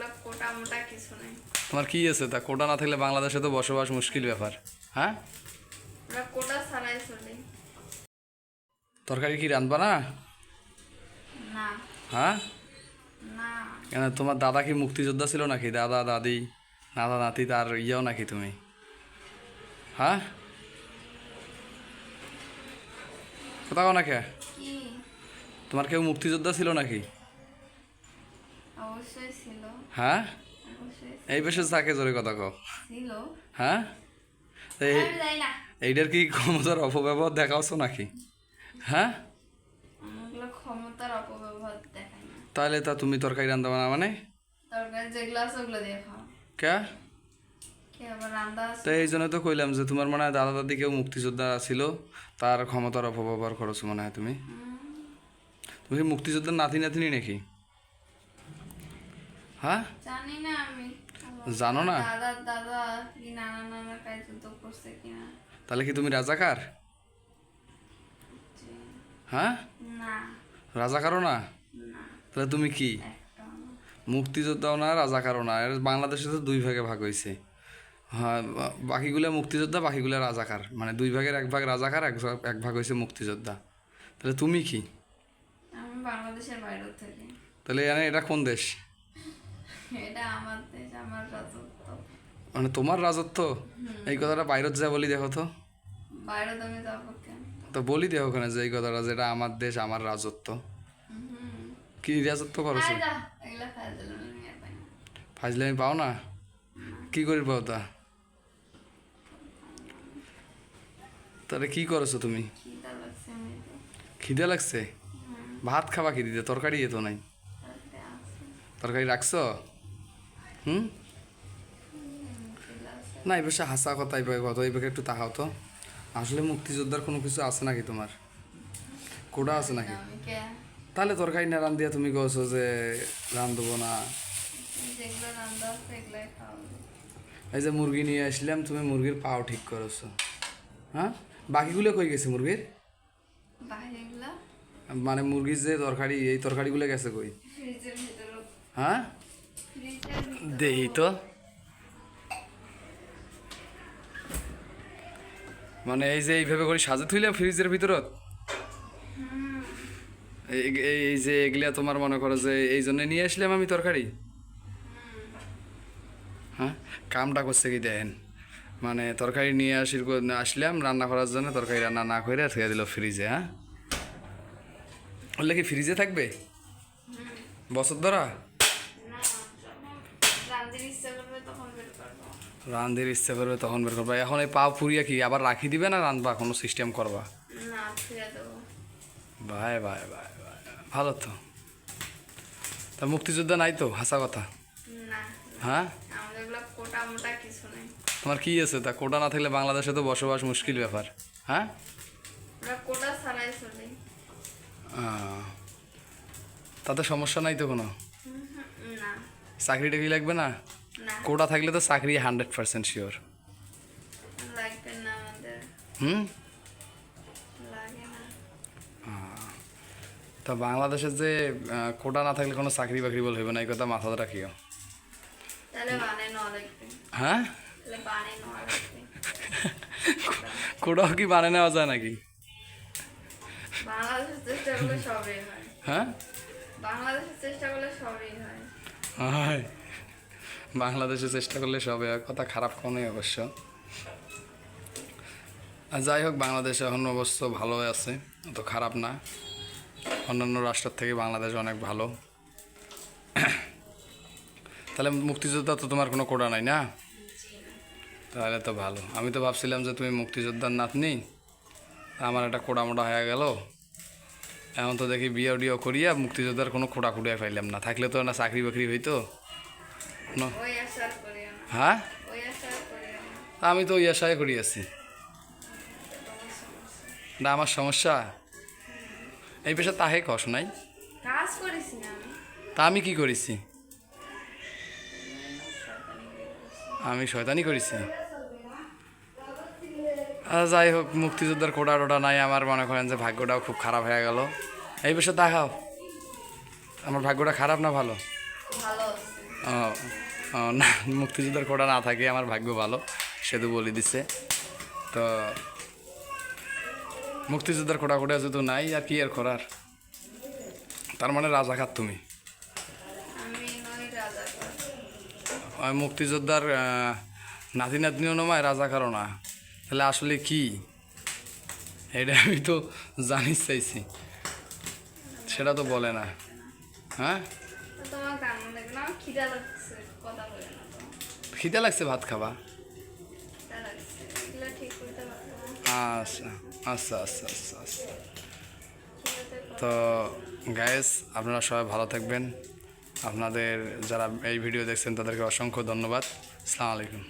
এগুলো কোটা মোটা কিছু নেই। তোমার কি আছে? তা কোটা না থাকলে বাংলাদেশে তো বসবাস মুশকিল ব্যাপার। হ্যাঁ? ওরা কোটা ছাড়াই চলে। তরকারি কি রাঁধবা না? না। হ্যাঁ? না। কেন তোমার দাদা কি মুক্তিযোদ্ধা ছিল নাকি? দাদা দাদি নাদা নাতি তার ইয়েও নাকি তুমি? হ্যাঁ? কোথাও না কে? তোমার কেউ মুক্তিযোদ্ধা ছিল নাকি? অবশ্যই ছিল। হ্যাঁ? এই বেশে থাকে জোরে কথা কও। ছিল। হ্যাঁ? এইটার কি ক্ষমতার অপব্যবহার দেখাওছো নাকি? হ্যাঁ? ক্ষমতার অপব্যবহার তাহলে তা তুমি তরকারি রান্না না মানে? তরকারি যেগুলো আছে ওগুলো দিয়ে খাও। কে? তো এই জন্য তো কইলাম যে তোমার মনে হয় দাদা দাদি কেউ মুক্তিযোদ্ধা ছিল তার ক্ষমতার অপব্যবহার করেছ মনে হয় তুমি। তুমি মুক্তিযোদ্ধার নাতি নাতিনি নাকি? হ্যাঁ? জানি না আমি জানো না? দাদা দাদা কি নানা নানা কাজ যুদ্ধ করছে কিনা। তাহলে কি তুমি রাজাকার? হ্যাঁ? না। রাজাকারও না? তাহলে তুমি কি? মুক্তিযোদ্ধাও না রাজাকারও না? বাংলাদেশে তো দুই ভাগে ভাগ হয়েছে হ্যাঁ বাকিগুলো মুক্তিযোদ্ধা বাকিগুলো রাজাকার। মানে দুই ভাগের এক ভাগ রাজাকার এক ভাগ এক ভাগ হয়েছে মুক্তিযোদ্ধা। তাহলে তুমি কি? আমি বাংলাদেশের বাইরে থেকে। তাহলে এটা কোন দেশ? এটা আমার দেশ আমার রাজত্ব। মানে তোমার রাজত্ব? এই কথাটা বাইরের যা বলি দেখো তো। বাইরে তুমি যাব কেন? তো বলি দেখো ওখানে যে এই কথাটা যেটা আমার দেশ আমার রাজত্ব। কি রাজত্ব করছ দিলাম আমি পাও না? কি করি পাও তা? তাহলে কি করছ তুমি? খিদা লাগছে ভাত খাবা কি দিতে? তরকারি এতো নাই। তরকারি রাখছো? হুম? না এই বসে হাসা কথা এই কত এই একটু তাকাও তো। আসলে মুক্তিযোদ্ধার কোনো কিছু আছে নাকি তোমার? কোটা আছে নাকি? তাহলে তরকারি না রান দিয়া তুমি কছো যে রান্ধবো না? এই যে মুরগি নিয়ে আসলাম তুমি মুরগির পাও ঠিক করেছ। হ্যাঁ? বাকিগুলো কই গেছে মুরগির? মানে মুরগির যে তরকারি এই তরকারিগুলো গেছে কই? ফ্রিজের ভিতরে। হ্যাঁ? দেহি তো মানে এই যে এইভাবে করে সাজে থইলাম ফ্রিজের ভিতরত? এই যে এগুলা তোমার মনে করো যে এই জন্য নিয়ে আসলাম আমি তরকারি? হ্যাঁ? কামটা করছে কি দেখেন? মানে তরকারি নিয়ে আসি আসলাম রান্না করার জন্য তরকারি রান্না না করে থুয়ে দিল ফ্রিজে হ্যাঁ? বললে কি ফ্রিজে থাকবে? বছর ধরা না রান্দির ইচ্ছা করবে তখন বের করব রান্ধের ইচ্ছা করবে তখন বের করবা। এখন এই পাও পুরিয়া কি আবার রাখি দিবে না রান্ধবা কোনো সিস্টেম করবা? ভাই ভাই ভাই ভাই ভালো তো। তা মুক্তিযোদ্ধা নাই তো হাসা কথা? হ্যাঁ? তোমার কি আছে? তা কোটা না থাকলে বাংলাদেশে তো বসবাস মুশকিল ব্যাপার। হ্যাঁ? তাতে সমস্যা নাই তো কোনো? চাকরি টাকরি লাগবে না? কোটা থাকলে তো চাকরি হান্ড্রেড পার্সেন্ট শিওর লাগবে না আমাদের। হুম? লাগে না। তা বাংলাদেশের যে কোটা না থাকলে কোনো চাকরি বাকরি বল হইবে না এই কথা মাথাতে রাখিও বানে হ্যাঁ? বানে কোটাও কি বানিয়ে নেওয়া যায় নাকি? বাংলাদেশের চেষ্টা করলে সবই হয়। হয়। বাংলাদেশে চেষ্টা করলে সবে কথা খারাপ কোনোই অবশ্য। আর যাই হোক, বাংলাদেশ এখন অবশ্য ভালো আছে, অত খারাপ না। অন্যান্য রাষ্ট্রের থেকে বাংলাদেশ অনেক ভালো। তাহলে মুক্তিযোদ্ধা তো তোমার কোনো কোটা নাই না? তাহলে তো ভালো। আমি তো ভাবছিলাম যে তুমি মুক্তিযোদ্ধার নাতনি আমার একটা কোটা মোটা হয়ে গেল। এখন তো দেখি বিয়ে ডিও করিয়া মুক্তিযোদ্ধার কোনো খোটা খুঁড়িয়ে পাইলাম না। থাকলে তো না চাকরি বাকরি হইতো না ওই আশা আর করিও না হ্যাঁ? আমি তো ওই আশায় করি আছি। না আমার সমস্যা? এই পেশা তাহে কষ নাই। কাজ করেছি না আমি। তা আমি কি করেছি? আমি শয়তানি করেছি। আর যাই হোক মুক্তিযোদ্ধার কোটা টোটা নাই। আমার মনে করেন যে ভাগ্যটাও খুব খারাপ হয়ে গেল। এই পেশা দেখাও আমার ভাগ্যটা খারাপ না ভালো? ভালো মুক্তিযোদ্ধার কোটা না থাকে আমার ভাগ্য ভালো সেতু বলে দিছে। তো মুক্তিযোদ্ধার কোটা কোটা যেহেতু নাই আর কি আর করার তার মানে রাজাকার তুমি? মুক্তিযোদ্ধার নাতি নাতনিও নমায় রাজাকারও না। তাহলে আসলে কি? এটা আমি তো জানি চাইছি। সেটা তো বলে না। হ্যাঁ? তো তোমার কেমন লাগে না খিদা লাগছে কথা বলে না তো খিদে লাগছে ভাত খাবা আচ্ছা আচ্ছা আচ্ছা আচ্ছা আচ্ছা তো গায়েস আপনারা সবাই ভালো থাকবেন। আপনাদের যারা এই ভিডিও দেখছেন তাদেরকে অসংখ্য ধন্যবাদ। আসসালামু আলাইকুম।